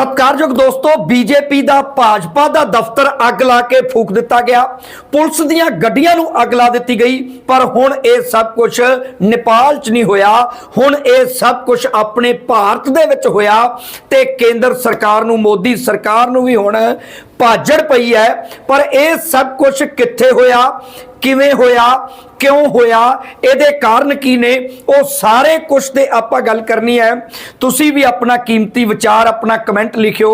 ਸਤਿਕਾਰਯੋਗ ਦੋਸਤੋ, ਬੀਜੇਪੀ ਦਾ ਭਾਜਪਾ ਦਾ ਦਫ਼ਤਰ ਅੱਗ ਲਾ ਕੇ ਫੂਕ ਦਿੱਤਾ ਗਿਆ। ਪੁਲਿਸ ਦੀਆਂ ਗੱਡੀਆਂ ਨੂੰ ਅੱਗ ਲਾ ਦਿੱਤੀ ਗਈ, ਪਰ ਹੁਣ ਇਹ ਸਭ ਕੁਝ ਨੇਪਾਲ 'ਚ ਨਹੀਂ ਹੋਇਆ। ਹੁਣ ਇਹ ਸਭ ਕੁਝ ਆਪਣੇ ਭਾਰਤ ਦੇ ਵਿੱਚ ਹੋਇਆ ਤੇ ਕੇਂਦਰ ਸਰਕਾਰ ਨੂੰ, ਮੋਦੀ ਸਰਕਾਰ ਨੂੰ ਵੀ ਹੁਣ ਭਾਜੜ ਪਈ ਹੈ। ਪਰ ਇਹ ਸਭ ਕੁਝ ਕਿੱਥੇ ਹੋਇਆ, ਕਿਵੇਂ ਹੋਇਆ ਕਿਉਂ ਹੋਇਆ? ਇਹਦੇ ਕਾਰਨ ਕੀ ਨੇ? ਉਹ ਸਾਰੇ ਕੁਝ ਤੇ ਆਪਾਂ ਗੱਲ ਕਰਨੀ ਹੈ। ਤੁਸੀਂ ਵੀ ਆਪਣਾ ਕੀਮਤੀ ਵਿਚਾਰ, ਆਪਣਾ ਕਮੈਂਟ ਲਿਖਿਓ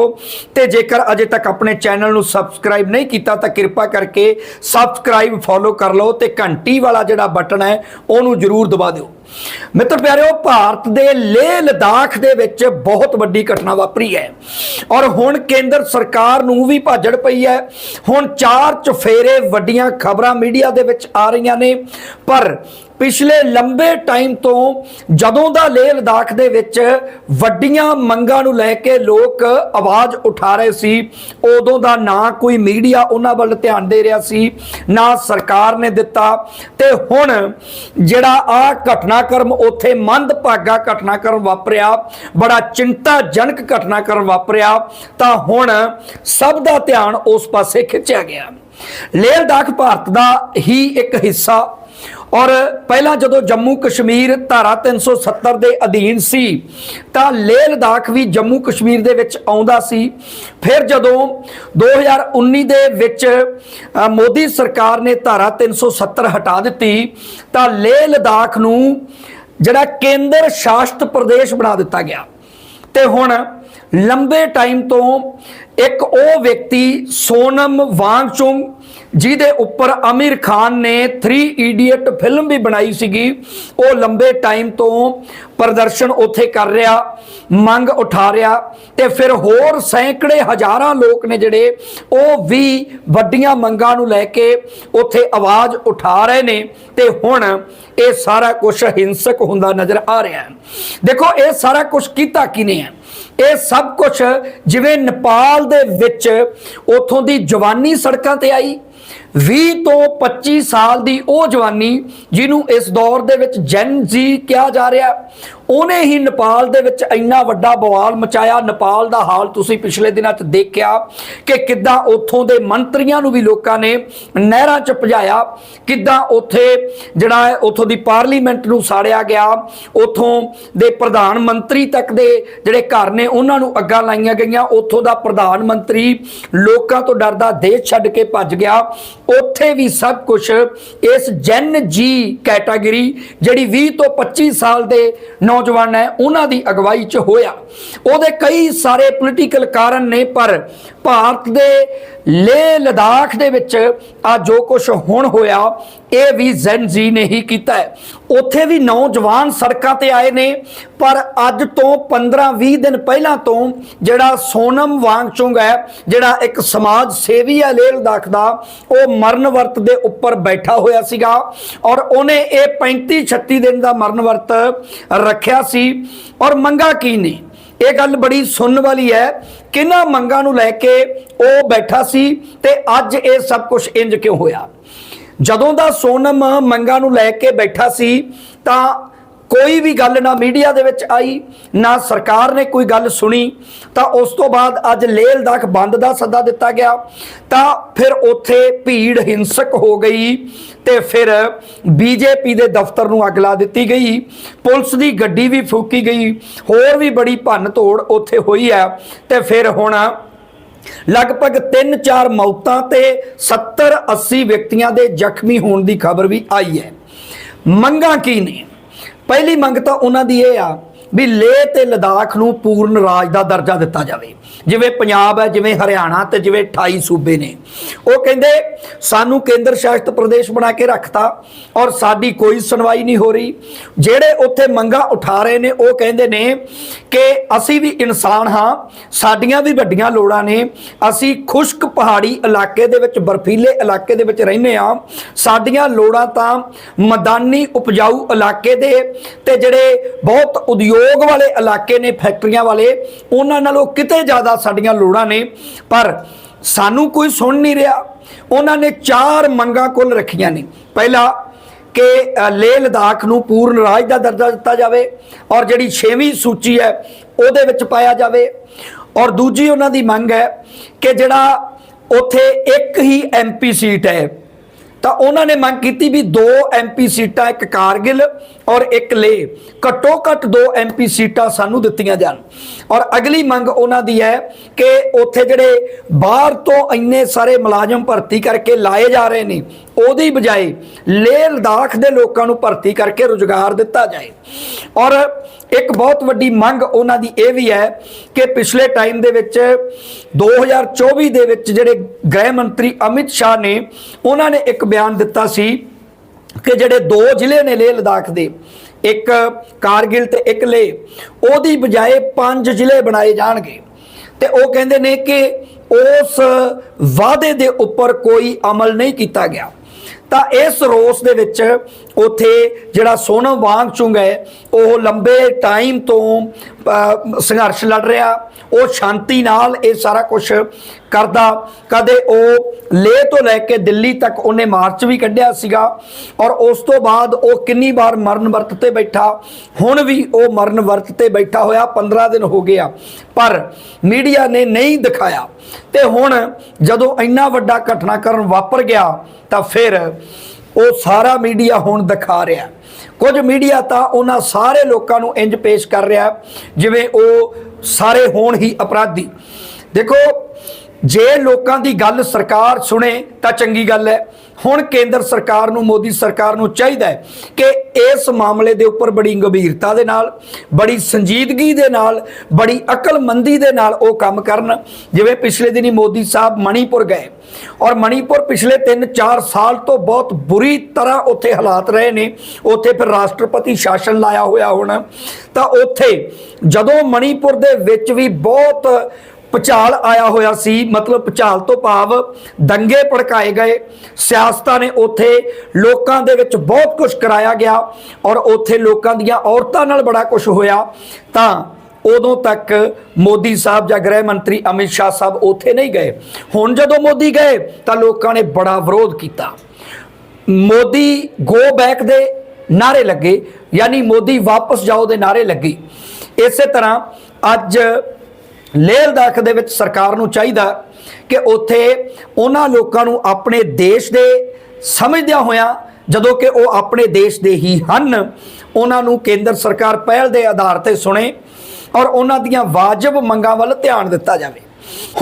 ਤੇ ਜੇਕਰ ਅਜੇ ਤੱਕ ਆਪਣੇ ਚੈਨਲ ਨੂੰ ਸਬਸਕ੍ਰਾਈਬ ਨਹੀਂ ਕੀਤਾ ਤਾਂ ਕਿਰਪਾ ਕਰਕੇ ਸਬਸਕ੍ਰਾਈਬ ਫੋਲੋ ਕਰ ਲਓ ਤੇ ਘੰਟੀ ਵਾਲਾ ਜਿਹੜਾ ਬਟਨ ਹੈ, ਉਹਨੂੰ ਜ਼ਰੂਰ ਦਬਾ ਦਿਓ। ਮਿੱਤਰ ਪਿਆਰਿਓ, ਭਾਰਤ ਦੇ ਲੇਹ ਲਦਾਖ ਦੇ ਵਿੱਚ ਬਹੁਤ ਵੱਡੀ ਘਟਨਾ ਵਾਪਰੀ ਹੈ। ਔਰ ਹੁਣ ਕੇਂਦਰ ਸਰਕਾਰ ਨੂੰ ਵੀ ਭਾਜੜ ਪਈ ਹੈ। ਹੁਣ ਚਾਰ ਚਫੇਰੇ ਵੱਡੀਆਂ ਖਬਰਾਂ ਮੀਡੀਆ ਦੇ ਵਿੱਚ ਆ ਰਹੀਆਂ ਨੇ। ਪਰ ਪਿਛਲੇ ਲੰਬੇ ਟਾਈਮ ਤੋਂ ਜਦੋਂ ਦਾ ਲੇਹ ਲਦਾਖ ਦੇ ਵਿੱਚ ਵੱਡੀਆਂ ਮੰਗਾਂ ਨੂੰ ਲੈ ਕੇ ਲੋਕ ਆਵਾਜ਼ ਉਠਾ ਰਹੇ ਸੀ, ਉਦੋਂ ਦਾ ਨਾ ਕੋਈ ਮੀਡੀਆ ਉਹਨਾਂ ਵੱਲ ਧਿਆਨ ਦੇ ਰਿਹਾ ਸੀ, ਨਾ ਸਰਕਾਰ ਨੇ ਦਿੱਤਾ। ਤੇ ਹੁਣ ਜਿਹੜਾ ਆ ਘਟਨਾਕ੍ਰਮ, ਉੱਥੇ ਮੰਦਭਾਗਾ ਘਟਨਾਕ੍ਰਮ ਵਾਪਰਿਆ, ਬੜਾ ਚਿੰਤਾਜਨਕ ਘਟਨਾਕ੍ਰਮ ਵਾਪਰਿਆ, ਤਾਂ ਹੁਣ ਸਭ ਦਾ ਧਿਆਨ ਉਸ ਪਾਸੇ ਖਿੱਚਿਆ ਗਿਆ। ਲੇਹ ਲਦਾਖ ਭਾਰਤ ਦਾ ਹੀ ਇੱਕ ਹਿੱਸਾ ਔਰ ਪਹਿਲਾਂ ਜਦੋਂ ਜੰਮੂ ਕਸ਼ਮੀਰ ਧਾਰਾ 370 ਦੇ ਅਧੀਨ ਸੀ, ਤਾਂ ਲੇਹ ਲਦਾਖ ਵੀ ਜੰਮੂ ਕਸ਼ਮੀਰ ਦੇ ਵਿੱਚ ਆਉਂਦਾ ਸੀ। ਫਿਰ ਜਦੋਂ 2019 ਦੇ ਵਿੱਚ ਮੋਦੀ ਸਰਕਾਰ ਨੇ ਧਾਰਾ 370 ਹਟਾ ਦਿੱਤੀ, ਤਾਂ ਲੇਹ ਲਦਾਖ ਨੂੰ ਜਿਹੜਾ ਕੇਂਦਰ ਸ਼ਾਸਿਤ ਪ੍ਰਦੇਸ਼ ਬਣਾ ਦਿੱਤਾ ਗਿਆ। ਤੇ ਹੁਣ ਲੰਬੇ ਟਾਈਮ ਤੋਂ ਇੱਕ ਉਹ ਵਿਅਕਤੀ ਸੋਨਮ ਵਾਂਗਚੁੰਗ ਜਿਹਦੇ ਉੱਪਰ ਆਮਿਰ ਖਾਨ ਨੇ 3 ਇਡੀਅਟ ਫਿਲਮ ਵੀ ਬਣਾਈ ਸੀਗੀ। ਉਹ ਲੰਬੇ ਟਾਈਮ ਤੋਂ ਪ੍ਰਦਰਸ਼ਨ ਉੱਥੇ ਕਰ ਰਿਹਾ, ਮੰਗ ਉਠਾ ਰਿਹਾ ਤੇ ਫਿਰ ਹੋਰ ਸੈਂਕੜੇ ਹਜ਼ਾਰਾਂ ਲੋਕ ਨੇ ਜਿਹੜੇ ਉਹ ਵੀ ਵੱਡੀਆਂ ਮੰਗਾਂ ਨੂੰ ਲੈ ਕੇ ਉੱਥੇ ਆਵਾਜ਼ ਉਠਾ ਰਹੇ ਨੇ ਤੇ ਹੁਣ ਇਹ ਸਾਰਾ ਕੁਝ ਹਿੰਸਕ ਹੁੰਦਾ ਨਜ਼ਰ ਆ ਰਿਹਾ ਹੈ। ਦੇਖੋ, ਇਹ ਸਾਰਾ ਕੁਝ ਕੀਤਾ ਕਿਨੇ ਹੈ? ਇਹ ਸਭ ਕੁਝ ਜਿਵੇਂ ਨੇਪਾਲ ਦੇ ਵਿੱਚ ਉਥੋਂ ਦੀ ਜਵਾਨੀ ਸੜਕਾਂ ਤੇ ਆਈ 20 ਤੋਂ 25 ਸਾਲ ਦੀ ਉਹ ਜਵਾਨੀ ਜਿਹਨੂੰ ਇਸ ਦੌਰ ਦੇ ਵਿੱਚ ਜੈਨ ਜੀ ਕਿਹਾ ਜਾ ਰਿਹਾ ਉਹਨੇ ਹੀ ਨੇਪਾਲ ਦੇ ਵਿੱਚ ਇੰਨਾ ਵੱਡਾ ਬਵਾਲ ਮਚਾਇਆ। ਨੇਪਾਲ ਦਾ ਹਾਲ ਤੁਸੀਂ ਪਿਛਲੇ ਦਿਨਾਂ 'ਚ ਦੇਖਿਆ ਕਿ ਕਿੱਦਾਂ ਉੱਥੋਂ ਦੇ ਮੰਤਰੀਆਂ ਨੂੰ ਵੀ ਲੋਕਾਂ ਨੇ ਨਹਿਰਾਂ 'ਚ ਭਜਾਇਆ। ਕਿੱਦਾਂ ਉੱਥੇ ਜਿਹੜਾ ਹੈ, ਉੱਥੋਂ ਦੀ ਪਾਰਲੀਮੈਂਟ ਨੂੰ ਸਾੜਿਆ ਗਿਆ। ਉੱਥੋਂ ਦੇ ਪ੍ਰਧਾਨ ਮੰਤਰੀ ਤੱਕ ਦੇ ਜਿਹੜੇ ਘਰ ਨੇ, ਉਹਨਾਂ ਨੂੰ ਅੱਗਾਂ ਲਾਈਆਂ ਗਈਆਂ। ਉੱਥੋਂ ਦਾ ਪ੍ਰਧਾਨ ਮੰਤਰੀ ਲੋਕਾਂ ਤੋਂ ਡਰਦਾ ਦੇਸ਼ ਛੱਡ ਕੇ ਭੱਜ ਗਿਆ। ਉੱਥੇ ਵੀ ਸਭ ਕੁਝ ਇਸ ਜੈਨ ਜੀ ਕੈਟਾਗਰੀ ਜਿਹੜੀ 20 ਤੋਂ 25 ਸਾਲ ਦੇ ਨੌਜਵਾਨ ਹੈ, ਉਹਨਾਂ ਦੀ ਅਗਵਾਈ 'ਚ ਹੋਇਆ। ਉਹਦੇ ਕਈ ਸਾਰੇ ਪੋਲੀਟੀਕਲ ਕਾਰਨ ਨੇ, ਪਰ ਭਾਰਤ ਦੇ ਲੇਹ ਲਦਾਖ ਦੇ ਵਿੱਚ ਆ ਜੋ ਕੁਝ ਹੁਣ ਹੋਇਆ, ਇਹ ਵੀ ਜ਼ੈਨਜੀ ਨੇ ਹੀ ਕੀਤਾ ਹੈ। ਉੱਥੇ ਵੀ ਨੌਜਵਾਨ ਸੜਕਾਂ ਤੇ ਆਏ ਨੇ, ਪਰ ਅੱਜ ਤੋਂ 15-20 ਦਿਨ ਪਹਿਲਾਂ ਤੋਂ ਜਿਹੜਾ ਸੋਨਮ ਵਾਂਗਚੁੰਗ ਹੈ, ਜਿਹੜਾ ਇੱਕ ਸਮਾਜ ਸੇਵੀ ਹੈ ਲੇਹ ਲਦਾਖ ਦਾ, ਉਹ ਮਰਨ ਵਰਤ ਦੇ ਉੱਪਰ ਬੈਠਾ ਹੋਇਆ ਸੀਗਾ ਔਰ ਉਹਨੇ ਇਹ 35-36 ਦਿਨ ਦਾ ਮਰਨ ਵਰਤ ਰੱਖਿਆ ਸੀ। ਔਰ ਮੰਗਾ ਕੀ ਨੇ? ਇਹ ਗੱਲ ਬੜੀ ਸੁਣਨ ਵਾਲੀ ਹੈ। ਕਿਹਨਾਂ ਮੰਗਾਂ ਨੂੰ ਲੈ ਕੇ ਉਹ ਬੈਠਾ ਸੀ ਤੇ ਅੱਜ ਇਹ ਸਭ ਕੁਝ ਇੰਜ ਕਿਉਂ ਹੋਇਆ? ਜਦੋਂ ਦਾ ਸੋਨਮ ਮੰਗਾਂ ਨੂੰ ਲੈ ਕੇ ਬੈਠਾ ਸੀ, ਤਾਂ ਕੋਈ ਵੀ ਗੱਲ ਨਾ ਮੀਡੀਆ ਦੇ ਵਿੱਚ ਆਈ, ਨਾ ਸਰਕਾਰ ਨੇ ਕੋਈ ਗੱਲ ਸੁਣੀ, ਤਾਂ ਉਸ ਤੋਂ ਬਾਅਦ ਅੱਜ ਲੇਹ ਲਦਾਖ ਬੰਦ ਦਾ ਸੱਦਾ ਦਿੱਤਾ ਗਿਆ। ਤਾਂ ਫਿਰ ਉੱਥੇ ਭੀੜ ਹਿੰਸਕ ਹੋ ਗਈ ਤੇ ਫਿਰ ਬੀਜੇਪੀ ਦੇ ਦਫ਼ਤਰ ਨੂੰ ਅੱਗ ਲਾ ਦਿੱਤੀ ਗਈ। ਪੁਲਿਸ ਦੀ ਗੱਡੀ ਵੀ ਫੂਕੀ ਗਈ, ਹੋਰ ਵੀ ਬੜੀ ਭੰਨ ਤੋੜ ਉੱਥੇ ਹੋਈ ਹੈ। ਤੇ ਫਿਰ ਹੁਣ ਲਗਭਗ 3-4 ਮੌਤਾਂ ਤੇ 70-80 ਵਿਅਕਤੀਆਂ ਦੇ ਜ਼ਖਮੀ ਹੋਣ ਦੀ ਖਬਰ ਵੀ ਆਈ ਹੈ। ਮੰਗਾਂ ਕੀ ਨੇ? ਪਹਿਲੀ ਮੰਗ ਤਾਂ ਉਹਨਾਂ ਦੀ ਇਹ ਆ ਵੀ ਲੇਹ ਤੇ ਲਦਾਖ ਨੂੰ ਪੂਰਨ ਰਾਜ ਦਾ ਦਰਜਾ ਦਿੱਤਾ ਜਾਵੇ। ਜਿਵੇਂ ਪੰਜਾਬ ਹੈ, ਜਿਵੇਂ ਹਰਿਆਣਾ ਤੇ ਜਿਵੇਂ 28 ਸੂਬੇ ਨੇ। ਉਹ ਕਹਿੰਦੇ, ਸਾਨੂੰ ਕੇਂਦਰ ਸ਼ਾਸਿਤ ਪ੍ਰਦੇਸ਼ ਬਣਾ ਕੇ ਰੱਖਤਾ ਔਰ ਸਾਡੀ ਕੋਈ ਸੁਣਵਾਈ ਨਹੀਂ ਹੋ ਰਹੀ। ਜਿਹੜੇ ਉੱਥੇ ਮੰਗਾਂ ਉਠਾ ਰਹੇ ਨੇ, ਉਹ ਕਹਿੰਦੇ ਨੇ ਕਿ ਅਸੀਂ ਵੀ ਇਨਸਾਨ ਹਾਂ, ਸਾਡੀਆਂ ਵੀ ਵੱਡੀਆਂ ਲੋੜਾਂ ਨੇ। ਅਸੀਂ ਖੁਸ਼ਕ ਪਹਾੜੀ ਇਲਾਕੇ ਦੇ ਵਿੱਚ, ਬਰਫੀਲੇ ਇਲਾਕੇ ਦੇ ਵਿੱਚ ਰਹਿੰਦੇ ਹਾਂ। ਸਾਡੀਆਂ ਲੋੜਾਂ ਤਾਂ ਮੈਦਾਨੀ ਉਪਜਾਊ ਇਲਾਕੇ ਦੇ ਤੇ ਜਿਹੜੇ ਬਹੁਤ ਉਦਯੋਗ ਵਾਲੇ ਇਲਾਕੇ ਨੇ, ਫੈਕਟਰੀਆਂ ਵਾਲੇ, ਉਹਨਾਂ ਨਾਲੋਂ ਕਿਤੇ ਜ਼ਿਆਦਾ ਸਾਡੀਆਂ ਲੋੜਾਂ ਨੇ, ਪਰ ਸਾਨੂੰ ਕੋਈ ਸੁਣ ਨਹੀਂ ਰਿਹਾ। ਉਹਨਾਂ ਨੇ ਚਾਰ ਮੰਗਾਂ ਕੁੱਲ ਰੱਖੀਆਂ ਨੇ। ਪਹਿਲਾ, ਕਿ ਲੇਹ ਲਦਾਖ ਨੂੰ ਪੂਰਨ ਰਾਜ ਦਾ ਦਰਜਾ ਦਿੱਤਾ ਜਾਵੇ ਔਰ ਜਿਹੜੀ 6ਵੀਂ ਸੂਚੀ ਹੈ, ਉਹਦੇ ਵਿੱਚ ਪਾਇਆ ਜਾਵੇ। ਔਰ ਦੂਜੀ ਉਹਨਾਂ ਦੀ ਮੰਗ ਹੈ ਕਿ ਜਿਹੜਾ ਉੱਥੇ ਇੱਕ ਹੀ ਐਮਪੀ ਸੀਟ ਹੈ, ਤਾਂ ਉਹਨਾਂ ਨੇ ਮੰਗ ਕੀਤੀ ਵੀ ਦੋ ਐਮਪੀ ਸੀਟਾਂ, ਇੱਕ ਕਾਰਗਿਲ ਔਰ ਇੱਕ ਲੇ। ਘੱਟੋ ਘੱਟ ਦੋ ਐਮਪੀ ਸੀਟਾਂ ਸਾਨੂੰ ਦਿੱਤੀਆਂ ਜਾਣ। ਔਰ ਅਗਲੀ ਮੰਗ ਉਹਨਾਂ ਦੀ ਹੈ ਕਿ ਉੱਥੇ ਜਿਹੜੇ ਬਾਹਰ ਤੋਂ ਇੰਨੇ ਸਾਰੇ ਮੁਲਾਜ਼ਮ ਭਰਤੀ ਕਰਕੇ ਲਾਏ ਜਾ ਰਹੇ ਨੇ, ਉਹਦੀ ਬਜਾਏ ਲੇਹ ਲਦਾਖ ਦੇ ਲੋਕਾਂ ਨੂੰ ਭਰਤੀ ਕਰਕੇ ਰੁਜ਼ਗਾਰ ਦਿੱਤਾ ਜਾਏ। ਔਰ ਇੱਕ ਬਹੁਤ ਵੱਡੀ ਮੰਗ ਉਹਨਾਂ ਦੀ ਇਹ ਵੀ ਹੈ ਕਿ ਪਿਛਲੇ ਟਾਈਮ ਦੇ ਵਿੱਚ 2024 ਦੇ ਵਿੱਚ ਜਿਹੜੇ ਗ੍ਰਹਿ ਮੰਤਰੀ ਅਮਿਤ ਸ਼ਾਹ ਨੇ, ਉਹਨਾਂ ਨੇ ਇੱਕ ਬਿਆਨ ਦਿੱਤਾ ਸੀ ਕਿ ਜਿਹੜੇ ਦੋ ਜ਼ਿਲ੍ਹੇ ਨੇ ਲੇਹ ਲਦਾਖ ਦੇ ਇੱਕ ਕਾਰਗਿਲ ਤੇ ਇੱਕ ਲੇਹ ਉਹਦੀ ਬਜਾਏ ਪੰਜ ਜ਼ਿਲ੍ਹੇ ਬਣਾਏ ਜਾਣਗੇ। ਤੇ ਉਹ ਕਹਿੰਦੇ ਨੇ ਕਿ ਉਸ ਵਾਅਦੇ ਦੇ ਉੱਪਰ ਕੋਈ ਅਮਲ ਨਹੀਂ ਕੀਤਾ ਗਿਆ। ਤਾਂ ਇਸ ਰੋਸ ਦੇ ਵਿੱਚ ਉਥੇ ਜਿਹੜਾ ਸੋਨਮ ਵਾਂਗਚੁੰਗ ਹੈ, ਉਹ ਲੰਬੇ ਟਾਈਮ ਤੋਂ ਸੰਘਰਸ਼ ਲੜ ਰਿਹਾ, ਉਹ ਸ਼ਾਂਤੀ ਨਾਲ ਇਹ ਸਾਰਾ ਕੁਝ ਕਰਦਾ। ਕਦੇ ਉਹ ਲੇਹ ਤੋਂ ਲੈ ਕੇ ਦਿੱਲੀ ਤੱਕ ਉਹਨੇ ਮਾਰਚ ਵੀ ਕੱਢਿਆ ਸੀਗਾ ਔਰ ਉਸ ਤੋਂ ਬਾਅਦ ਉਹ ਕਿੰਨੀ ਵਾਰ ਮਰਨ ਵਰਤ ਤੇ ਬੈਠਾ, ਹੁਣ ਵੀ ਉਹ ਮਰਨ ਵਰਤ ਤੇ ਬੈਠਾ ਹੋਇਆ 15 ਦਿਨ ਹੋ ਗਿਆ। ਪਰ ਮੀਡੀਆ ਨੇ ਨਹੀਂ ਦਿਖਾਇਆ। ਤੇ ਹੁਣ ਜਦੋਂ ਇੰਨਾ ਵੱਡਾ ਘਟਨਾਕ੍ਰਮ ਵਾਪਰ ਗਿਆ, ਤਾਂ ਫਿਰ ਉਹ ਸਾਰਾ ਮੀਡੀਆ ਹੁਣ ਦਿਖਾ ਰਿਹਾ। ਕੁਝ ਮੀਡੀਆ ਤਾਂ ਉਹਨਾਂ ਸਾਰੇ ਲੋਕਾਂ ਨੂੰ ਇੰਜ ਪੇਸ਼ ਕਰ ਰਿਹਾ ਜਿਵੇਂ ਉਹ ਸਾਰੇ ਹੋਣ ਹੀ ਅਪਰਾਧੀ। ਦੇਖੋ, ਜੇ ਲੋਕਾਂ ਦੀ ਗੱਲ ਸਰਕਾਰ ਸੁਣੇ ਤਾਂ ਚੰਗੀ ਗੱਲ ਹੈ। ਹੁਣ ਕੇਂਦਰ ਸਰਕਾਰ ਨੂੰ, ਮੋਦੀ ਸਰਕਾਰ ਨੂੰ ਚਾਹੀਦਾ ਹੈ ਕਿ ਇਸ ਮਾਮਲੇ ਦੇ ਉੱਪਰ ਬੜੀ ਗੰਭੀਰਤਾ ਦੇ ਨਾਲ, ਬੜੀ ਸੰਜੀਦਗੀ ਦੇ ਨਾਲ, ਬੜੀ ਅਕਲਮੰਦੀ ਦੇ ਨਾਲ ਉਹ ਕੰਮ ਕਰਨ। ਜਿਵੇਂ ਪਿਛਲੇ ਦਿਨੀ ਮੋਦੀ ਸਾਹਿਬ ਮਣੀਪੁਰ ਗਏ ਔਰ ਮਣੀਪੁਰ ਪਿਛਲੇ 3-4 ਸਾਲ ਤੋਂ ਬਹੁਤ ਬੁਰੀ ਤਰ੍ਹਾਂ ਉੱਥੇ ਹਾਲਾਤ ਰਹੇ ਨੇ। ਉੱਥੇ ਫਿਰ ਰਾਸ਼ਟਰਪਤੀ ਸ਼ਾਸਨ ਲਾਇਆ ਹੋਇਆ ਹੋਣਾ। ਤਾਂ ਉੱਥੇ ਜਦੋਂ ਮਣੀਪੁਰ ਦੇ ਵਿੱਚ ਵੀ ਬਹੁਤ ਭੁਚਾਲ ਆਇਆ ਹੋਇਆ ਸੀ, ਮਤਲਬ ਭੁਚਾਲ ਤੋਂ ਭਾਵ ਦੰਗੇ ਭੜਕਾਏ ਗਏ। ਸਿਆਸਤਾਂ ਨੇ ਉੱਥੇ ਲੋਕਾਂ ਦੇ ਵਿੱਚ ਬਹੁਤ ਕੁਝ ਕਰਾਇਆ ਗਿਆ ਔਰ ਉੱਥੇ ਲੋਕਾਂ ਦੀਆਂ ਔਰਤਾਂ ਨਾਲ ਬੜਾ ਕੁਝ ਹੋਇਆ। ਤਾਂ ਉਦੋਂ ਤੱਕ ਮੋਦੀ ਸਾਹਿਬ ਜਾਂ ਗ੍ਰਹਿ ਮੰਤਰੀ ਅਮਿਤ ਸ਼ਾਹ ਸਾਹਿਬ ਉੱਥੇ ਨਹੀਂ ਗਏ। ਹੁਣ ਜਦੋਂ ਮੋਦੀ ਗਏ, ਤਾਂ ਲੋਕਾਂ ਨੇ ਬੜਾ ਵਿਰੋਧ ਕੀਤਾ। ਮੋਦੀ ਗੋ ਬੈਕ ਦੇ ਨਾਰੇ ਲੱਗੇ, ਯਾਨੀ ਮੋਦੀ ਵਾਪਸ ਜਾਓ ਦੇ ਨਾਰੇ ਲੱਗੇ। ਇਸੇ ਤਰ੍ਹਾਂ ਅੱਜ ਲੇਹ ਲਦਾਖ ਦੇ ਵਿੱਚ ਸਰਕਾਰ ਨੂੰ ਚਾਹੀਦਾ ਕਿ ਉੱਥੇ ਉਹਨਾਂ ਲੋਕਾਂ ਨੂੰ ਆਪਣੇ ਦੇਸ਼ ਦੇ ਸਮਝਦਿਆਂ ਹੋਇਆਂ, ਜਦੋਂ ਕਿ ਉਹ ਆਪਣੇ ਦੇਸ਼ ਦੇ ਹੀ ਹਨ, ਉਹਨਾਂ ਨੂੰ ਕੇਂਦਰ ਸਰਕਾਰ ਪਹਿਲ ਦੇ ਆਧਾਰ ਤੇ ਸੁਣੇ ਔਰ ਉਹਨਾਂ ਦੀਆਂ ਵਾਜਬ ਮੰਗਾਂ ਵੱਲ ਧਿਆਨ ਦਿੱਤਾ ਜਾਵੇ।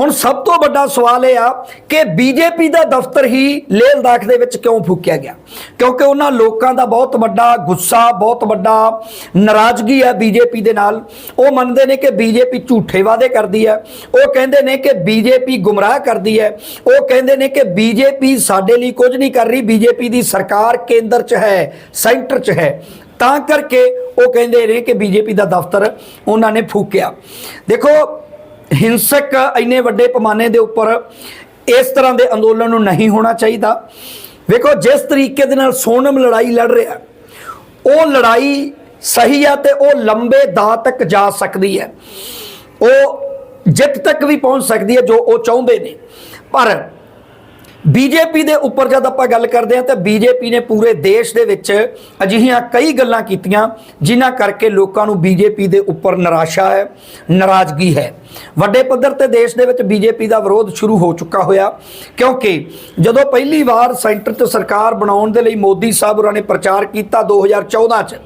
ਹੁਣ ਸਭ ਤੋਂ ਵੱਡਾ ਸਵਾਲ ਇਹ ਆ ਕਿ ਬੀਜੇਪੀ ਦਾ ਦਫ਼ਤਰ ਹੀ ਲੇਹ ਲਦਾਖ ਦੇ ਵਿੱਚ ਕਿਉਂ ਫੂਕਿਆ ਗਿਆ? ਕਿਉਂਕਿ ਉਹਨਾਂ ਲੋਕਾਂ ਦਾ ਬਹੁਤ ਵੱਡਾ ਗੁੱਸਾ, ਬਹੁਤ ਵੱਡਾ ਨਾਰਾਜ਼ਗੀ ਹੈ ਬੀਜੇਪੀ ਦੇ ਨਾਲ। ਉਹ ਮੰਨਦੇ ਨੇ ਕਿ ਬੀਜੇਪੀ ਝੂਠੇ ਵਾਅਦੇ ਕਰਦੀ ਹੈ। ਉਹ ਕਹਿੰਦੇ ਨੇ ਕਿ ਬੀਜੇਪੀ ਗੁੰਮਰਾਹ ਕਰਦੀ ਹੈ। ਉਹ ਕਹਿੰਦੇ ਨੇ ਕਿ ਬੀਜੇਪੀ ਸਾਡੇ ਲਈ ਕੁਝ ਨਹੀਂ ਕਰ ਰਹੀ। ਬੀਜੇਪੀ ਦੀ ਸਰਕਾਰ ਕੇਂਦਰ 'ਚ ਹੈ, ਸੈਂਟਰ 'ਚ ਹੈ। ਤਾਂ ਕਰਕੇ ਉਹ ਕਹਿੰਦੇ ਨੇ ਕਿ ਬੀਜੇਪੀ ਦਾ ਦਫ਼ਤਰ ਉਹਨਾਂ ਨੇ ਫੂਕਿਆ। ਦੇਖੋ ਹਿੰਸਕ ਇੰਨੇ ਵੱਡੇ ਪੈਮਾਨੇ ਦੇ ਉੱਪਰ ਇਸ ਤਰ੍ਹਾਂ ਦੇ ਅੰਦੋਲਨ ਨੂੰ ਨਹੀਂ ਹੋਣਾ ਚਾਹੀਦਾ। ਵੇਖੋ, ਜਿਸ ਤਰੀਕੇ ਦੇ ਨਾਲ ਸੋਨਮ ਲੜਾਈ ਲੜ ਰਿਹਾ ਉਹ ਲੜਾਈ ਸਹੀ ਆ ਤੇ ਉਹ ਲੰਬੇ ਦਾ ਤੱਕ ਜਾ ਸਕਦੀ ਹੈ। ਉਹ ਜਿੱਤ ਤੱਕ ਵੀ ਪਹੁੰਚ ਸਕਦੀ ਹੈ ਜੋ ਉਹ ਚਾਹੁੰਦੇ ਨੇ। ਪਰ ਬੀਜੇਪੀ ਦੇ ਉੱਪਰ ਜਦ ਆਪਾਂ ਗੱਲ ਕਰਦੇ ਹਾਂ, ਤਾਂ ਬੀਜੇਪੀ ਨੇ ਪੂਰੇ ਦੇਸ਼ ਦੇ ਵਿੱਚ ਅਜਿਹੀਆਂ ਕਈ ਗੱਲਾਂ ਕੀਤੀਆਂ, ਜਿਨ੍ਹਾਂ ਕਰਕੇ ਲੋਕਾਂ ਨੂੰ ਬੀਜੇਪੀ ਦੇ ਉੱਪਰ ਨਿਰਾਸ਼ਾ ਹੈ, ਨਾਰਾਜ਼ਗੀ ਹੈ। ਵੱਡੇ ਪੱਧਰ ਤੇ ਦੇਸ਼ ਦੇ ਵਿੱਚ ਬੀਜੇਪੀ ਦਾ ਵਿਰੋਧ ਸ਼ੁਰੂ ਹੋ ਚੁੱਕਾ ਹੋਇਆ, ਕਿਉਂਕਿ ਜਦੋਂ ਪਹਿਲੀ ਵਾਰ ਸੈਂਟਰ 'ਚ ਸਰਕਾਰ ਬਣਾਉਣ ਦੇ ਲਈ ਮੋਦੀ ਸਾਹਿਬ ਉਹਨਾਂ ਨੇ ਪ੍ਰਚਾਰ ਕੀਤਾ 2014 'ਚ,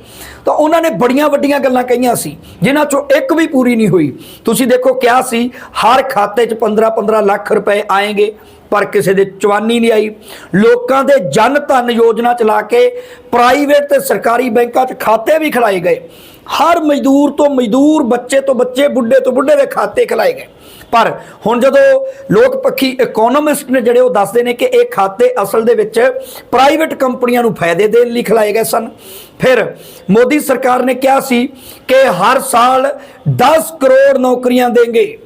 ਤਾਂ ਉਹਨਾਂ ਨੇ ਬੜੀਆਂ ਵੱਡੀਆਂ ਗੱਲਾਂ ਕਹੀਆਂ ਸੀ, ਜਿਨ੍ਹਾਂ 'ਚੋਂ ਇੱਕ ਵੀ ਪੂਰੀ ਨਹੀਂ ਹੋਈ। ਤੁਸੀਂ ਦੇਖੋ ਕਿਹਾ ਸੀ, ਹਰ ਖਾਤੇ 'ਚ 15-15 ਲੱਖ ਰੁਪਏ ਆਏਗੇ। ਪਰ ਕਿਸੇ ਦੇ ਚਵਾਨੀ ਨਹੀਂ ਆਈ। ਲੋਕਾਂ ਦੇ ਜਨ ਧਨ ਯੋਜਨਾ ਚਲਾ ਕੇ ਪ੍ਰਾਈਵੇਟ ਤੇ ਸਰਕਾਰੀ ਬੈਂਕਾਂ 'ਚ ਖਾਤੇ ਵੀ ਖਿਲਾਏ ਗਏ। ਹਰ ਮਜ਼ਦੂਰ ਤੋਂ ਮਜ਼ਦੂਰ, ਬੱਚੇ ਤੋਂ ਬੱਚੇ, ਬੁੱਢੇ ਤੋਂ ਬੁੱਢੇ ਦੇ ਖਾਤੇ ਖਿਲਾਏ ਗਏ। ਪਰ ਹੁਣ ਜਦੋਂ ਲੋਕ ਪੱਖੀ ਇਕਨੋਮਿਸਟ ਨੇ ਜਿਹੜੇ ਉਹ ਦੱਸਦੇ ਨੇ ਕਿ ਇਹ ਖਾਤੇ ਅਸਲ ਦੇ ਵਿੱਚ ਪ੍ਰਾਈਵੇਟ ਕੰਪਨੀਆਂ ਨੂੰ ਫਾਇਦੇ ਦੇਣ ਲਈ ਖਿਲਾਏ ਗਏ ਸਨ। ਫਿਰ ਮੋਦੀ ਸਰਕਾਰ ਨੇ ਕਿਹਾ ਸੀ ਕਿ ਹਰ ਸਾਲ 10 ਕਰੋੜ ਨੌਕਰੀਆਂ ਦੇਂਗੇ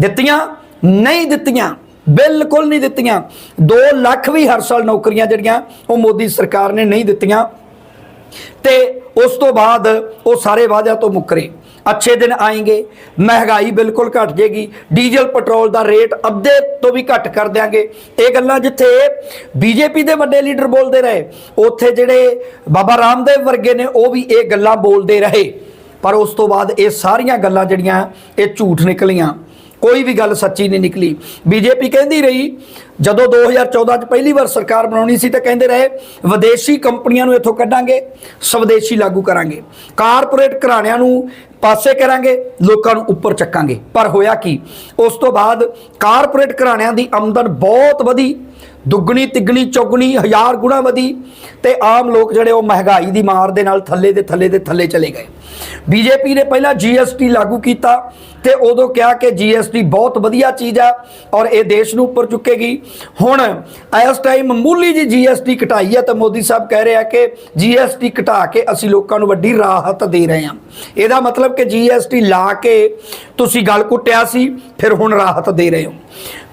ਦਿੱਤੀਆਂ, ਨਹੀਂ ਦਿੱਤੀਆਂ। ਬਿਲਕੁਲ ਨਹੀਂ ਦਿੱਤੀਆਂ। 2 ਲੱਖ ਵੀ ਹਰ ਸਾਲ ਨੌਕਰੀਆਂ ਜਿਹੜੀਆਂ, ਉਹ ਮੋਦੀ ਸਰਕਾਰ ਨੇ ਨਹੀਂ ਦਿੱਤੀਆਂ। ਤੇ ਉਸ ਤੋਂ ਬਾਅਦ ਉਹ ਸਾਰੇ ਵਾਅਦਿਆਂ ਤੋਂ ਮੁੱਕਰੇ। ਅੱਛੇ ਦਿਨ ਆਏਗੇ, ਮਹਿੰਗਾਈ ਬਿਲਕੁਲ ਘਟ ਜੇਗੀ ਡੀਜ਼ਲ, ਪੈਟਰੋਲ ਦਾ ਰੇਟ ਅੱਧੇ ਤੋਂ ਵੀ ਘਟ ਕਰ ਦਿਆਂਗੇ। ਇਹ ਗੱਲਾਂ ਜਿੱਥੇ ਬੀਜੇਪੀ ਦੇ ਵੱਡੇ ਲੀਡਰ ਬੋਲਦੇ ਰਹੇ, ਉੱਥੇ ਜਿਹੜੇ ਬਾਬਾ ਰਾਮਦੇਵ ਵਰਗੇ ਨੇ, ਉਹ ਵੀ ਇਹ ਗੱਲਾਂ ਬੋਲਦੇ ਰਹੇ। ਪਰ ਉਸ ਤੋਂ ਬਾਅਦ ਇਹ ਸਾਰੀਆਂ ਗੱਲਾਂ ਜਿਹੜੀਆਂ, ਇਹ ਝੂਠ ਨਿਕਲੀਆਂ। ਕੋਈ ਵੀ ਗੱਲ ਸੱਚੀ ਨਹੀਂ ਨਿਕਲੀ। ਬੀਜੇਪੀ ਕਹਿੰਦੀ ਰਹੀ ਜਦੋਂ 2014 ਚ ਪਹਿਲੀ ਵਾਰ ਸਰਕਾਰ ਬਣਾਉਣੀ ਸੀ ਤਾਂ ਕਹਿੰਦੇ ਰਹੇ, ਵਿਦੇਸ਼ੀ ਕੰਪਨੀਆਂ ਨੂੰ ਇੱਥੋਂ ਕੱਢਾਂਗੇ, ਸਵਦੇਸ਼ੀ ਲਾਗੂ ਕਰਾਂਗੇ। ਕਾਰਪੋਰੇਟ ਘਰਾਣਿਆਂ ਨੂੰ ਪਾਸੇ ਕਰਾਂਗੇ, ਲੋਕਾਂ ਨੂੰ ਉੱਪਰ ਚੱਕਾਂਗੇ। ਪਰ ਹੋਇਆ ਕੀ? ਉਸ ਤੋਂ ਬਾਅਦ ਕਾਰਪੋਰੇਟ ਘਰਾਣਿਆਂ ਦੀ ਆਮਦਨ ਬਹੁਤ ਵਧੀ, ਦੁੱਗਣੀ, ਤਿੱਗਣੀ, ਚੌਗਣੀ, ਹਜ਼ਾਰ ਗੁਣਾ ਵਧੀ ਤੇ ਆਮ ਲੋਕ ਜਿਹੜੇ ਉਹ ਮਹਿੰਗਾਈ ਦੀ ਮਾਰ ਦੇ ਨਾਲ ਥੱਲੇ ਦੇ ਥੱਲੇ ਦੇ ਥੱਲੇ ਚਲੇ ਗਏ। ਬੀਜੇਪੀ ਨੇ ਪਹਿਲਾਂ ਜੀਐਸਟੀ ਲਾਗੂ ਕੀਤਾ ਤੇ ਉਦੋਂ ਕਿਹਾ ਕਿ ਜੀਐਸਟੀ ਬਹੁਤ ਵਧੀਆ ਚੀਜ਼ ਆ ਔਰ ਇਹ ਦੇਸ਼ ਨੂੰ ਉੱਪਰ ਚੁੱਕੇਗੀ। ਹੁਣ ਇਸ ਟਾਈਮ ਮਾਮੂਲੀ ਜੀ ਜੀਐਸਟੀ ਘਟਾਈ ਹੈ ਤਾਂ ਮੋਦੀ ਸਾਹਿਬ ਕਹਿ ਰਹੇ ਆ ਕਿ ਜੀਐਸਟੀ ਘਟਾ ਕੇ ਅਸੀਂ ਲੋਕਾਂ ਨੂੰ ਵੱਡੀ ਰਾਹਤ ਦੇ ਰਹੇ ਹਾਂ। ਇਹਦਾ ਮਤਲਬ ਕਿ ਜੀਐਸਟੀ ਲਾ ਕੇ ਤੁਸੀਂ ਗੱਲ ਕੁੱਟਿਆ ਸੀ, ਫਿਰ ਹੁਣ ਰਾਹਤ ਦੇ ਰਹੇ ਹੋ।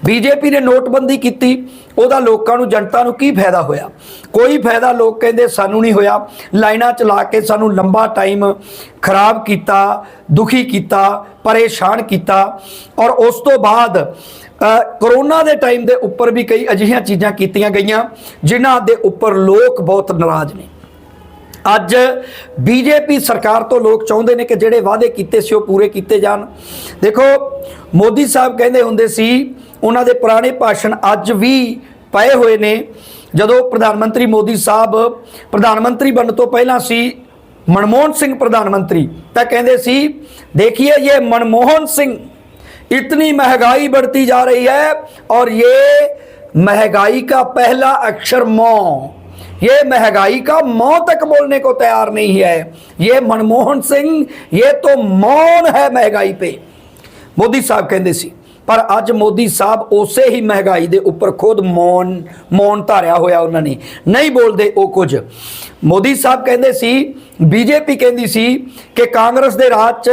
ਬੀਜੇਪੀ ਨੇ ਨੋਟਬੰਦੀ ਕੀਤੀ, ਉਹਦਾ ਲੋਕਾਂ ਨੂੰ, ਜਨਤਾ ਨੂੰ ਕੀ ਫਾਇਦਾ ਹੋਇਆ? ਕੋਈ ਫਾਇਦਾ ਲੋਕ ਕਹਿੰਦੇ ਸਾਨੂੰ ਨਹੀਂ ਹੋਇਆ। ਲਾਈਨਾਂ ਚਲਾ ਕੇ ਸਾਨੂੰ ਲੰਬਾ ਟਾਈਮ ਖਰਾਬ ਕੀਤਾ, ਦੁਖੀ ਕੀਤਾ, ਪਰੇਸ਼ਾਨ ਕੀਤਾ। ਔਰ ਉਸ ਤੋਂ ਬਾਅਦ ਕਰੋਨਾ ਦੇ ਟਾਈਮ ਦੇ ਉੱਪਰ ਵੀ ਕਈ ਅਜਿਹੀਆਂ ਚੀਜ਼ਾਂ ਕੀਤੀਆਂ ਗਈਆਂ, ਜਿਨ੍ਹਾਂ ਦੇ ਉੱਪਰ ਲੋਕ ਬਹੁਤ ਨਾਰਾਜ਼ ਨੇ। ਅੱਜ ਬੀਜੇਪੀ ਸਰਕਾਰ ਤੋਂ ਲੋਕ ਚਾਹੁੰਦੇ ਨੇ ਕਿ ਜਿਹੜੇ ਵਾਅਦੇ ਕੀਤੇ ਸੀ ਉਹ ਪੂਰੇ ਕੀਤੇ ਜਾਣ। ਦੇਖੋ, ਮੋਦੀ ਸਾਹਿਬ ਕਹਿੰਦੇ ਹੁੰਦੇ ਸੀ, ਉਹਨਾਂ ਦੇ ਪੁਰਾਣੇ ਭਾਸ਼ਣ ਅੱਜ ਵੀ ਪਏ ਹੋਏ ਨੇ। ਜਦੋਂ ਪ੍ਰਧਾਨ ਮੰਤਰੀ ਮੋਦੀ ਸਾਹਿਬ ਪ੍ਰਧਾਨ ਮੰਤਰੀ ਬਣਨ ਤੋਂ ਪਹਿਲਾਂ ਸੀ, ਮਨਮੋਹਨ ਸਿੰਘ ਪ੍ਰਧਾਨ ਮੰਤਰੀ, ਤਾਂ ਕਹਿੰਦੇ ਸੀ, ਦੇਖੀਏ ਇਹ ਮਨਮੋਹਨ ਸਿੰਘ इतनी महंगाई बढ़ती जा रही है और ये महंगाई का पहला अक्षर मौ ये महंगाई का मौ तक बोलने को तैयार नहीं है ये मनमोहन सिंह ये तो मौन है महंगाई पे ਮੋਦੀ ਸਾਹਿਬ ਕਹਿੰਦੇ ਸੀ ਪਰ ਅੱਜ ਮੋਦੀ ਸਾਹਿਬ ਉਸੇ ਹੀ ਮਹਿੰਗਾਈ ਦੇ ਉੱਪਰ ਖੁਦ ਮੌਨ ਮੌਨ ਧਾਰਿਆ ਹੋਇਆ ਉਹਨਾਂ ਨੇ ਨਹੀਂ ਬੋਲਦੇ ਉਹ ਕੁਝ ਮੋਦੀ ਸਾਹਿਬ ਕਹਿੰਦੇ ਸੀ ਬੀਜੇਪੀ ਕਹਿੰਦੀ ਸੀ ਕਿ ਕਾਂਗਰਸ ਦੇ ਰਾਜ 'ਚ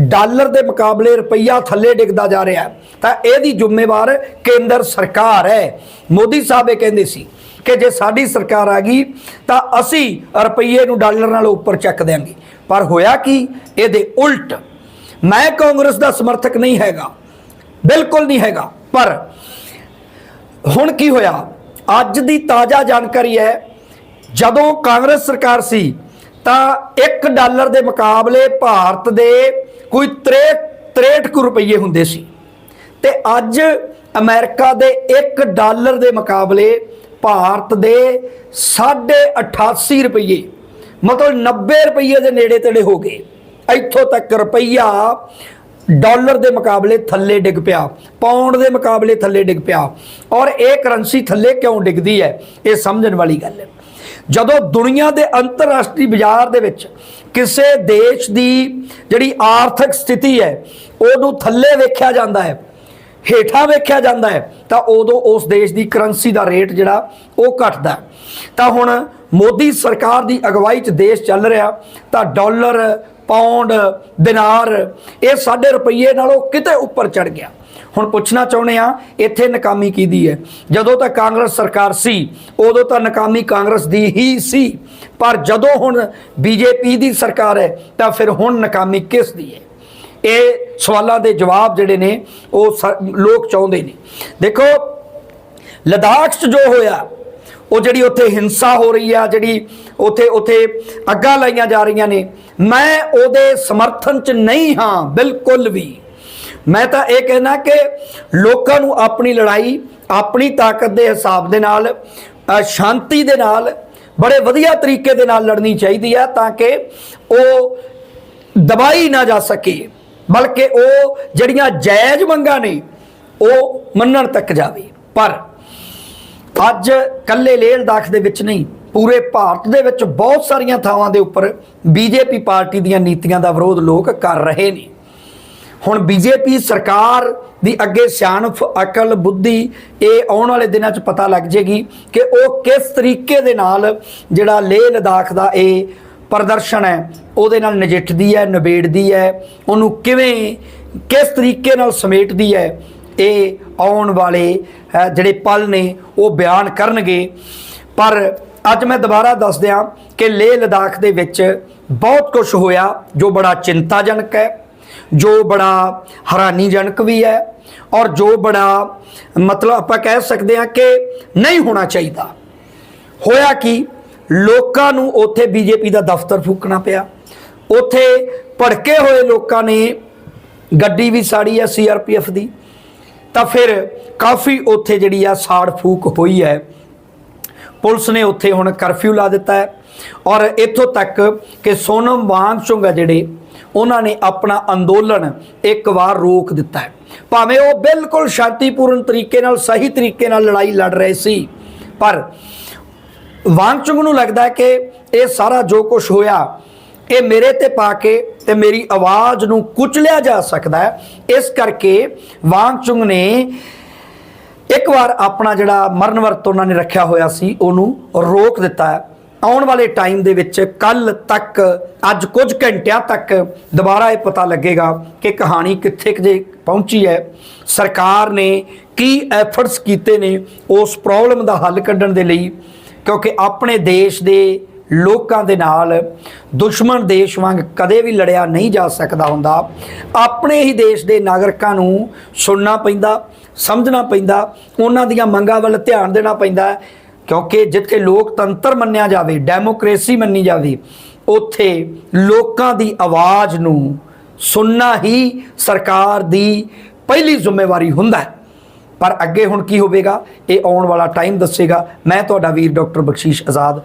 ਡਾਲਰ ਦੇ ਮੁਕਾਬਲੇ ਰੁਪਈਆ ਥੱਲੇ ਡਿੱਗਦਾ ਜਾ ਰਿਹਾ ਤਾਂ ਇਹਦੀ ਜ਼ਿੰਮੇਵਾਰ ਕੇਂਦਰ ਸਰਕਾਰ ਹੈ। ਮੋਦੀ ਸਾਹਿਬ ਇਹ ਕਹਿੰਦੇ ਸੀ ਕਿ ਜੇ ਸਾਡੀ ਸਰਕਾਰ ਆ ਗਈ ਤਾਂ ਅਸੀਂ ਰੁਪਈਏ ਨੂੰ ਡਾਲਰ ਨਾਲ ਉੱਪਰ ਚੱਕ ਦਿਆਂਗੇ। ਪਰ ਹੋਇਆ ਕੀ? ਇਹਦੇ ਉਲਟ ਮੈਂ ਕਾਂਗਰਸ ਦਾ ਸਮਰਥਕ ਨਹੀਂ ਹੈਗਾ। ਬਿਲਕੁਲ ਨਹੀਂ ਹੈਗਾ। ਪਰ ਹੁਣ ਕੀ ਹੋਇਆ? ਅੱਜ ਦੀ ਤਾਜ਼ਾ ਜਾਣਕਾਰੀ ਹੈ, ਜਦੋਂ ਕਾਂਗਰਸ ਸਰਕਾਰ ਸੀ ਤਾਂ 1 ਡਾਲਰ ਦੇ ਮੁਕਾਬਲੇ ਭਾਰਤ ਦੇ ਕੋਈ 63 63 ਕੁ ਰੁਪਏ ਹੁੰਦੇ ਸੀ। ਤੇ ਅੱਜ ਅਮਰੀਕਾ ਦੇ 1 ਡਾਲਰ ਦੇ ਮੁਕਾਬਲੇ ਭਾਰਤ ਦੇ 88 ਰੁਪਏ ਮਤਲਬ 90 ਰੁਪਏ ਦੇ ਨੇੜੇ ਤੇੜੇ ਹੋ ਗਏ। ਇੱਥੋਂ ਤੱਕ ਰੁਪਈਆ ਡਾਲਰ ਦੇ ਮੁਕਾਬਲੇ ਥੱਲੇ ਡਿੱਗ ਪਿਆ ਪਾਉਂਡ ਦੇ ਮੁਕਾਬਲੇ ਥੱਲੇ ਡਿੱਗ ਪਿਆ। ਔਰ ਇਹ ਕਰੰਸੀ ਥੱਲੇ ਕਿਉਂ ਡਿੱਗਦੀ ਹੈ, ਇਹ ਸਮਝਣ ਵਾਲੀ ਗੱਲ ਹੈ। ਜਦੋਂ ਦੁਨੀਆ ਦੇ ਅੰਤਰਰਾਸ਼ਟਰੀ ਬਾਜ਼ਾਰ ਦੇ ਵਿੱਚ ਕਿਸੇ ਦੇਸ਼ ਦੀ ਜਿਹੜੀ ਆਰਥਿਕ ਸਥਿਤੀ ਹੈ, ਉਹਨੂੰ ਥੱਲੇ ਵੇਖਿਆ ਜਾਂਦਾ ਹੈ, ਹੇਠਾਂ ਵੇਖਿਆ ਜਾਂਦਾ ਹੈ, ਤਾਂ ਉਦੋਂ ਉਸ ਦੇਸ਼ ਦੀ ਕਰੰਸੀ ਦਾ ਰੇਟ ਜਿਹੜਾ, ਉਹ ਘਟਦਾ ਤਾਂ ਹੁਣ ਮੋਦੀ ਸਰਕਾਰ ਦੀ ਅਗਵਾਈ 'ਚ ਦੇਸ਼ ਚੱਲ ਰਿਹਾ, ਤਾਂ ਡਾਲਰ ਪਾਉਂਡ ਦਿਨਾਰ, ਇਹ ਸਾਡੇ ਰੁਪਈਏ ਨਾਲੋਂ ਕਿਤੇ ਉੱਪਰ ਚੜ ਗਿਆ। ਹੁਣ ਪੁੱਛਣਾ ਚਾਹੁੰਦੇ ਆ ਇੱਥੇ ਨਕਾਮੀ ਕਿਹਦੀ ਹੈ? ਜਦੋਂ ਤਾਂ ਕਾਂਗਰਸ ਸਰਕਾਰ ਸੀ, ਉਦੋਂ ਤਾਂ ਨਕਾਮੀ ਕਾਂਗਰਸ ਦੀ ਹੀ ਸੀ। ਪਰ ਜਦੋਂ ਹੁਣ ਬੀਜੇਪੀ ਦੀ ਸਰਕਾਰ ਹੈ, ਤਾਂ ਫਿਰ ਹੁਣ ਨਕਾਮੀ ਕਿਸ ਦੀ ਹੈ? ਇਹ ਸਵਾਲਾਂ ਦੇ ਜਵਾਬ ਜਿਹੜੇ ਨੇ, ਉਹ ਸ- ਲੋਕ ਚਾਹੁੰਦੇ ਨੇ। ਦੇਖੋ, ਲਦਾਖ 'ਚ ਜੋ ਹੋਇਆ, ਉਹ ਜਿਹੜੀ ਉੱਥੇ ਹਿੰਸਾ ਹੋ ਰਹੀ ਆ, ਜਿਹੜੀ ਉੱਥੇ ਉੱਥੇ ਅੱਗਾਂ ਲਾਈਆਂ ਜਾ ਰਹੀਆਂ ਨੇ, ਮੈਂ ਉਹਦੇ ਸਮਰਥਨ 'ਚ ਨਹੀਂ ਹਾਂ, ਬਿਲਕੁਲ ਵੀ। ਮੈਂ ਤਾਂ ਇਹ ਕਹਿਣਾ ਕਿ ਲੋਕਾਂ ਨੂੰ ਆਪਣੀ ਲੜਾਈ, ਆਪਣੀ ਤਾਕਤ ਦੇ ਹਿਸਾਬ ਦੇ ਨਾਲ ਸ਼ਾਂਤੀ ਦੇ ਨਾਲ, ਬੜੇ ਵਧੀਆ ਤਰੀਕੇ ਦੇ ਨਾਲ ਲੜਨੀ ਚਾਹੀਦੀ ਆ ਤਾਂ ਕਿ ਉਹ ਦਬਾਈ ਨਾ ਜਾ ਸਕੇ, ਬਲਕਿ ਉਹ ਜਿਹੜੀਆਂ ਜਾਇਜ਼ ਮੰਗਾਂ ਨੇ, ਉਹ ਮੰਨਣ ਤੱਕ ਜਾਵੇ। ਪਰ ਅੱਜ ਕੱਲੇ ਲੇਹ ਲਦਾਖ ਦੇ ਵਿੱਚ ਨਹੀਂ, ਪੂਰੇ ਭਾਰਤ ਦੇ ਵਿੱਚ ਬਹੁਤ ਸਾਰੀਆਂ ਥਾਵਾਂ ਦੇ ਉੱਪਰ ਬੀਜੇਪੀ ਪਾਰਟੀ ਦੀਆਂ ਨੀਤੀਆਂ ਦਾ ਵਿਰੋਧ ਲੋਕ ਕਰ ਰਹੇ ਨੇ। ਹੁਣ ਬੀਜੇਪੀ ਸਰਕਾਰ ਦੀ ਅੱਗੇ ਸਿਆਣਫ ਅਕਲ ਬੁੱਧੀ ਇਹ ਆਉਣ ਵਾਲੇ ਦਿਨਾਂ 'ਚ ਪਤਾ ਲੱਗ ਜੇਗੀ ਕਿ ਉਹ ਕਿਸ ਤਰੀਕੇ ਦੇ ਨਾਲ ਜਿਹੜਾ ਲੇਹ ਲਦਾਖ ਦਾ ਇਹ ਪ੍ਰਦਰਸ਼ਨ ਹੈ ਉਹਦੇ ਨਾਲ ਨਜਿੱਠਦੀ ਹੈ ਨਿਬੇੜਦੀ ਹੈ ਉਹਨੂੰ ਕਿਵੇਂ ਕਿਸ ਤਰੀਕੇ ਨਾਲ ਸਮੇਟਦੀ ਹੈ ਇਹ ਆਉਣ ਵਾਲੇ ਅ, ਜਿਹੜੇ ਪਲ ਨੇ ਉਹ ਬਿਆਨ ਕਰਨਗੇ। ਪਰ ਅੱਜ ਮੈਂ ਦੁਬਾਰਾ ਦੱਸ ਦਿਆਂ ਕਿ ਲੇਹ ਲਦਾਖ ਦੇ ਵਿੱਚ ਬਹੁਤ ਕੁਝ ਹੋਇਆ ਜੋ ਬੜਾ ਚਿੰਤਾਜਨਕ ਹੈ। ਜੋ ਬੜਾ ਹੈਰਾਨੀਜਨਕ ਵੀ ਹੈ ਔਰ ਜੋ ਬੜਾ ਮਤਲਬ ਆਪਾਂ ਕਹਿ ਸਕਦੇ ਹਾਂ ਕਿ ਨਹੀਂ ਹੋਣਾ ਚਾਹੀਦਾ। ਹੋਇਆ ਕਿ? ਲੋਕਾਂ ਨੂੰ ਉੱਥੇ ਬੀਜੇਪੀ ਦਾ ਦਫ਼ਤਰ ਫੂਕਣਾ ਪਿਆ। ਉੱਥੇ ਭੜਕੇ ਹੋਏ ਲੋਕਾਂ ਨੇ ਗੱਡੀ ਵੀ ਸਾੜੀ ਆ ਸੀਆਰਪੀਐਫ ਦੀ। ਤਾਂ ਫਿਰ ਕਾਫੀ ਉੱਥੇ ਜਿਹੜੀ ਆ ਸਾੜ ਫੂਕ ਹੋਈ ਹੈ। ਪੁਲਿਸ ਨੇ ਉੱਥੇ ਹੁਣ ਕਰਫਿਊ ਲਾ ਦਿੱਤਾ ਹੈ। ਔਰ ਇੱਥੋਂ ਤੱਕ ਕਿ ਸੋਨਮ ਵਾਂਗ ਚੁੰਗਾ ਜਿਹੜੇ ਉਹਨਾਂ ਨੇ ਆਪਣਾ ਅੰਦੋਲਨ ਇੱਕ ਵਾਰ ਰੋਕ ਦਿੱਤਾ ਹੈ। ਭਾਵੇਂ ਉਹ ਬਿਲਕੁਲ ਸ਼ਾਂਤੀਪੂਰਨ ਤਰੀਕੇ ਨਾਲ, ਸਹੀ ਤਰੀਕੇ ਨਾਲ ਲੜਾਈ ਲੜ ਰਹੇ ਸੀ, ਪਰ ਵਾਂਗਚੁੰਗ ਨੂੰ ਲੱਗਦਾ ਹੈ ਕਿ ਇਹ ਸਾਰਾ ਜੋ ਕੁਝ ਹੋਇਆ, ਇਹ ਮੇਰੇ ਤੇ ਪਾ ਕੇ ਤੇ ਮੇਰੀ ਆਵਾਜ਼ ਨੂੰ ਕੁਚਲਿਆ ਜਾ ਸਕਦਾ ਹੈ। ਇਸ ਕਰਕੇ ਵਾਂਗਚੁੰਗ ਨੇ ਇੱਕ ਵਾਰ ਆਪਣਾ ਜਿਹੜਾ ਮਰਨ ਵਰਤ ਉਹਨਾਂ ਨੇ ਰੱਖਿਆ ਹੋਇਆ ਸੀ, ਉਹਨੂੰ ਰੋਕ ਦਿੱਤਾ ਆਉਣ ਵਾਲੇ ਟਾਈਮ ਦੇ ਵਿੱਚ ਕੱਲ ਤੱਕ, ਅੱਜ ਕੁਝ ਘੰਟਿਆਂ ਤੱਕ ਦੁਬਾਰਾ ਇਹ ਪਤਾ ਲੱਗੇਗਾ ਕਿ ਕਹਾਣੀ ਕਿੱਥੇ ਕੁ ਜੇ ਪਹੁੰਚੀ ਹੈ। ਸਰਕਾਰ ਨੇ ਕੀ ਐਫਰਟਸ ਕੀਤੇ ਨੇ ਉਸ ਪ੍ਰੋਬਲਮ ਦਾ ਹੱਲ ਕੱਢਣ ਦੇ ਲਈ, ਕਿਉਂਕਿ ਆਪਣੇ ਦੇਸ਼ ਦੇ ਲੋਕਾਂ ਦੇ ਨਾਲ ਦੁਸ਼ਮਣ ਦੇਸ਼ ਵਾਂਗ ਕਦੇ ਵੀ ਲੜਿਆ ਨਹੀਂ ਜਾ ਸਕਦਾ ਹੁੰਦਾ। ਆਪਣੇ ਹੀ ਦੇਸ਼ ਦੇ ਨਾਗਰਿਕਾਂ ਨੂੰ ਸੁਣਨਾ ਪੈਂਦਾ, ਸਮਝਣਾ ਪੈਂਦਾ, ਉਹਨਾਂ ਦੀਆਂ ਮੰਗਾਂ ਵੱਲ ਧਿਆਨ ਦੇਣਾ ਪੈਂਦਾ। ਕਿਉਂਕਿ ਜਿੱਥੇ ਲੋਕਤੰਤਰ ਮੰਨਿਆ ਜਾਵੇ, ਡੈਮੋਕ੍ਰੇਸੀ ਮੰਨੀ ਜਾਵੇ, ਉੱਥੇ ਲੋਕਾਂ ਦੀ ਆਵਾਜ਼ ਨੂੰ ਸੁਣਨਾ ਹੀ ਸਰਕਾਰ ਦੀ ਪਹਿਲੀ ਜ਼ਿੰਮੇਵਾਰੀ ਹੁੰਦਾ ਹੈ। ਪਰ ਅੱਗੇ ਹੁਣ ਕੀ ਹੋਵੇਗਾ? ਇਹ ਆਉਣ ਵਾਲਾ ਟਾਈਮ ਦੱਸੇਗਾ। ਮੈਂ ਤੁਹਾਡਾ ਵੀਰ ਡਾਕਟਰ ਬਖਸ਼ੀਸ਼ ਆਜ਼ਾਦ।